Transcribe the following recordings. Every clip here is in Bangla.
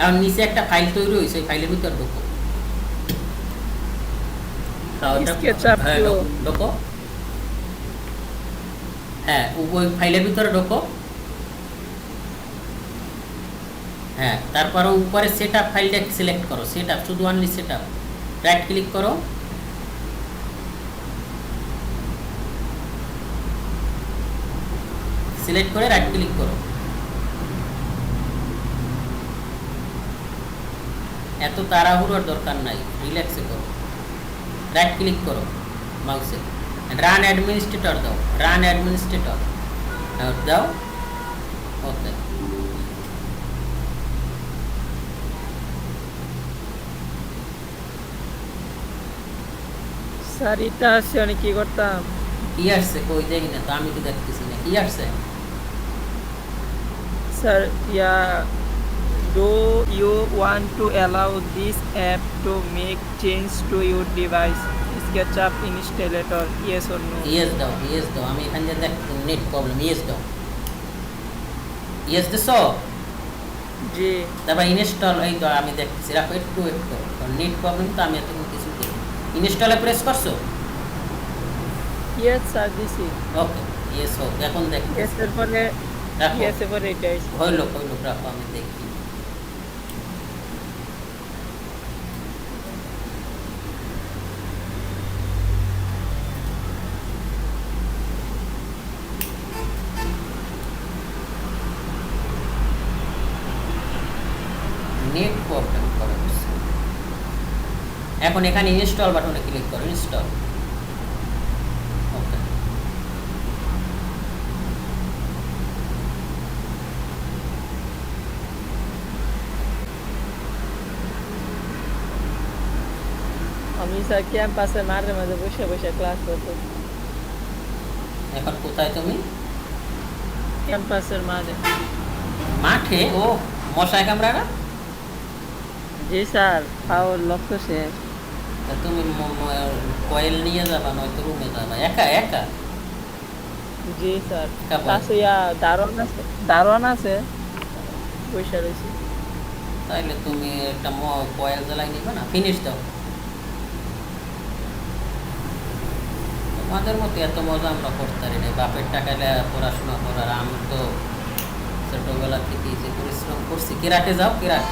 এখন নিচে একটা ফাইল তৈরি হয়েছে ফাইলের ভিতর ঢোকো। হ্যাঁ, ঢোকো, ঢোকো। হ্যাঁ ওই ফাইলের ভিতরে ঢোকো। হ্যাঁ তারপরে উপরে সেট আপ ফাইলটা সিলেক্ট করো। সেট আপ শুধু only set up right click করো। সিলেক্ট করে রাইট ক্লিক করো। এত তাড়াহুড়োর দরকার নাই রিল্যাক্সে করো। রাইট ক্লিক করো মাউসে রান অ্যাডমিনিস্ট্রেটর দাও রান অ্যাডমিনিস্ট্রেটর দাও ওকে স্যার এটা আসছে আমি কি করতাম? কি আসছে কই দেখি না তো আমি তো দেখতেছি না। কি আসছে sir yeah do you want to allow this app to make change to your device? SketchUp installer yes or no? Yes দাও ইয়েস দাও আমি এখানে দেখ নেট প্রবলেম ইয়েস দাও ইয়েস দিছো জি। তারপর ইনস্টল এই তো আমি দেখতেছি রাখো একটু একটু। নেট প্রবলেম তো আমি এতক্ষণ কিছু করি ইনস্টলে প্রেস করছ? Yes স্যার দিছি। ওকে ইয়েস হোক এখন দেখ yes এর পরে রাখো। yes এর পরে এটা। হইল হইল রাখো আমি দেখি। প্রবলেম করে হচ্ছে। এখন এখানে ইনস্টল বাটনে ক্লিক করো ইনস্টল ওকে আমি স্যার ক্যাম্পাসে মাঝে মাঝে বসে বসে ক্লাস করতে। এখন কোথায় তুমি? ক্যাম্পাসের মাঝে। মাঠে? ও মশাই কামড়ারা জি স্যার পাওয়ার লক্ষ্য শেষ তুমি কয়েল নিয়ে যাবা নয়তো রুমে যাবা। একা একা? জি স্যার। ইয়া দারোয়ান আছে দারোয়ান আছে। বসে রয়েছি। তাইলে তুমি একটা কয়েল জ্বালাই নিবে না? ফিনিশ দাও। তোমাদের মতো এত মজা আমরা করতে পারি না। বাপের টাকায় পড়াশোনা করার আমি তো ছোটবেলা থেকে যে পরিশ্রম করছি। কেরাটে যাও কেরাট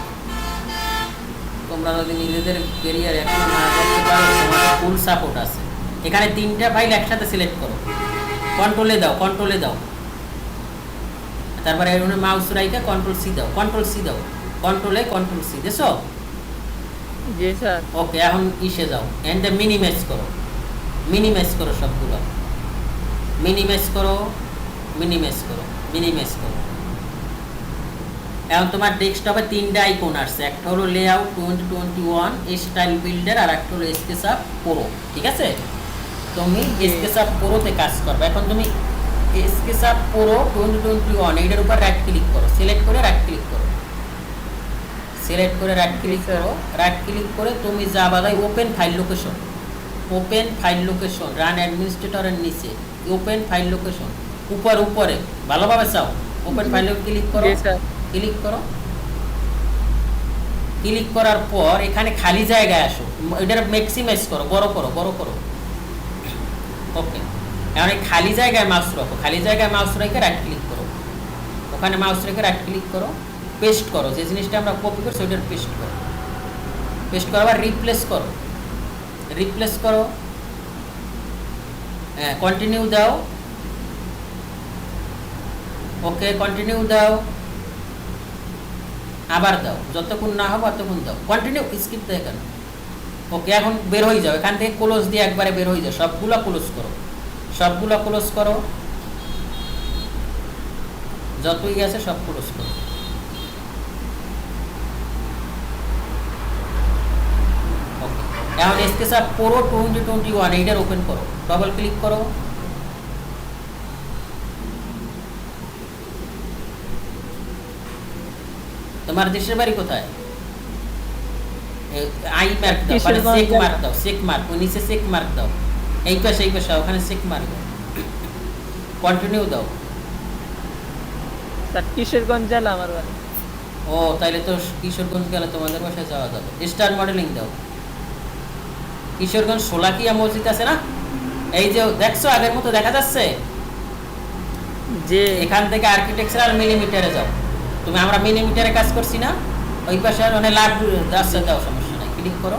তোমরা যদি নিজেদের কেরিয়ার এখনও না করতে পারো তোমাদের ফুল সাপোর্ট আছে। এখানে তিনটা ফাইল একসাথে সিলেক্ট করো। কন্ট্রোলে দাও কন্ট্রোলে দাও। তারপরে এর মাউস রাইকে কন্ট্রোল সি দাও কন্ট্রোল সি দাও। কন্ট্রোলে কন্ট্রোল সি দেছো জি স্যার। ওকে এখন ইসে যাও। এন্ড মিনিমাইজ করো। মিনিমাইজ করো সবগুলো। মিনিমাইজ করো মিনিমাইজ করো মিনিমাইজ করো। এখন তোমার ডেস্কটপে তিনটা আইকন আসছে। একটা হলো layout twenty twenty one style builder আর একটা হলো স্কেচ আপ প্রো ঠিক আছে? তুমি স্কেচ আপ প্রোতে কাজ করবে। এখন তুমি sketch up pro twenty twenty one এইটার উপর রাইট ক্লিক করো। সিলেক্ট করে রাইট ক্লিক করো। সিলেক্ট করে রাইট ক্লিক করো। রাইট ক্লিক করে তুমি যা বাদাই open file location open file location run অ্যাডমিনিস্ট্রেটরের নিচে। ওপেন ফাইল লোকেশন উপর উপরে। ভালোভাবে চাও? ওপেন ফাইল ক্লিক করো। ক্লিক করো। ক্লিক করার পর এখানে খালি জায়গায় আসো। এটার ম্যাক্সিমাইজ করো, বড় করো বড় করো। ওকে এখন খালি জায়গায় মাউস রাখো। খালি জায়গায় মাউস রেখে রাইট ক্লিক করো। ওখানে মাউস রেখে রাইট ক্লিক করো। পেস্ট করো। যে জিনিসটা আমরা কপি করছি ওইটার পেস্ট করো। পেস্ট করো আবার রিপ্লেস করো। রিপ্লেস করো। হ্যাঁ কন্টিনিউ দাও। ওকে কন্টিনিউ দাও। আবার দাও, যতক্ষণ না হবে ততক্ষণ দাও। কন্টিনিউ স্কিপ দেয় কেন ওকে এখন বের হয়ে যাও। এখান থেকে ক্লোজ দিয়ে একবারে বের হয়ে যাও। সবগুলো ক্লোজ করো। সবগুলো ক্লোজ করো। যতই গেছে সব ক্লোজ করো। এখন এসকে সব পুরো টোয়েন্টি টোয়েন্টি ওয়ান এইটার ওপেন করো। ডবল ক্লিক করো। তোমার দেশের বাড়ি কোথায়? আই মার্ক দাও মানে চেক মার্ক দাও চেক মার্ক ওই নিচে চেক মার্ক দাও। এই পাশে এই পাশে ওখানে চেক মার্ক দাও। কন্টিনিউ দাও। স্যার কিশোরগঞ্জ জেলা আমার বাড়ি। ও তাইলে তো কিশোরগঞ্জ গেলে তোমাদের বাসায় যাওয়া যাবে। স্টার মডেলিং দাও। কিশোরগঞ্জ সোলাকিয়া মসজিদ আছে না? এই যে দেখছ আগের মতো দেখা যাচ্ছে? যে এখান থেকে আর্কিটেকচারাল মিলিমিটারে যাও। তুমি আমরা মিলিমিটারে কাজ করছি না ওই পাশে মানে লাভ রাস্তা দাও সমস্যা নাই। ক্লিক করো।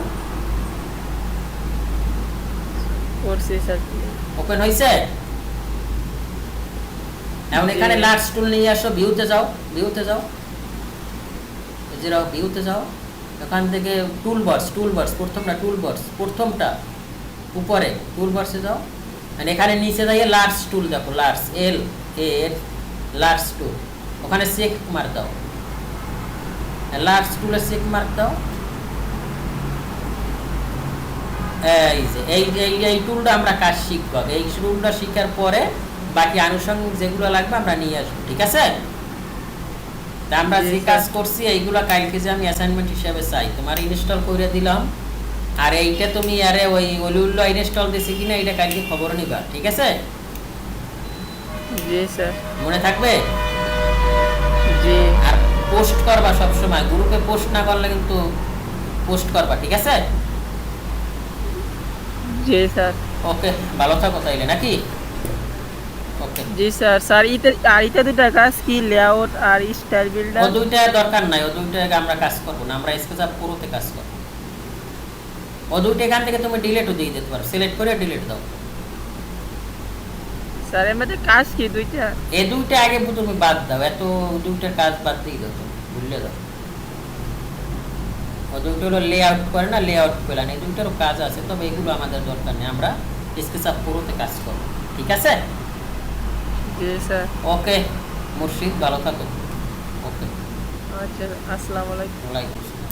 ওপেন হয়েছে এখন এখানে লার্জ টুল নিয়ে আসো ভিউতে যাও ভিউতে যাও। এই যে ভিউতে যাও। এখান থেকে টুল বার্স টুল বার্স প্রথমটা টুল বার্স প্রথমটা উপরে টুল বার্সে যাও। আর এখানে নিচে যাইয়ে লার্জ টুল দেখো লার্জ এল এ এর লার্জ টুল ওখানে চেক মার দাও। টুলে চেক মার দাও। এই যে এই এই এই টুলটা আমরা কাজ শিখব এই টুলটা শিখার পরে বাকি আনুষঙ্গিক যেগুলো লাগবে আমরা নিয়ে আসব ঠিক আছে? আমরা যে কাজ করছি এইগুলো কালকে যে আমি অ্যাসাইনমেন্ট হিসেবে চাই তোমার ইনস্টল করে দিলাম। আর এইটা তুমি আরে ওই অলিউল্লো ইনস্টল দিছি কিনা এটা কালকে খবর নিবা ঠিক আছে? জি স্যার। মনে থাকবে? জি আর পোস্ট করবা সব সময় গ্রুপে পোস্ট না করলে কিন্তু পোস্ট করবা ঠিক আছে? জি স্যার। ওকে ভালো থাকো তাইলে নাকি? জি স্যার। স্যার ইতে আর ইতে দুটা কাজ কি? লেআউট আর স্টাইল ও দুইটা দরকার নাই ও দুইটা আমরা কাজ করব না আমরা পুরোতে কাজ করব। ও দুইটা এখান থেকে তুমি ডিলেটও দিয়ে দিতে পারো। সিলেক্ট করে ডিলিট দাও। স্যার মধ্যে কাজ কি দুইটা? এই দুইটা আগে তুমি বাদ দাও এত দুইটার কাজ বাদ দিয়ে দাও তুমি ভুলে দাও ও দুইটা হলো লে আউট করে না লে আউট প্ল্যান এই দুইটারও কাজ আছে তবে এগুলো আমাদের দরকার নেই আমরা স্কেচ আপ পুরোতে কাজ করব ঠিক আছে? জি স্যার। ওকে মুর্শিদ ভালো থাকো। ওকে। আচ্ছা আসসালামু আলাইকুম। ওয়ালাইকুম আসসালাম।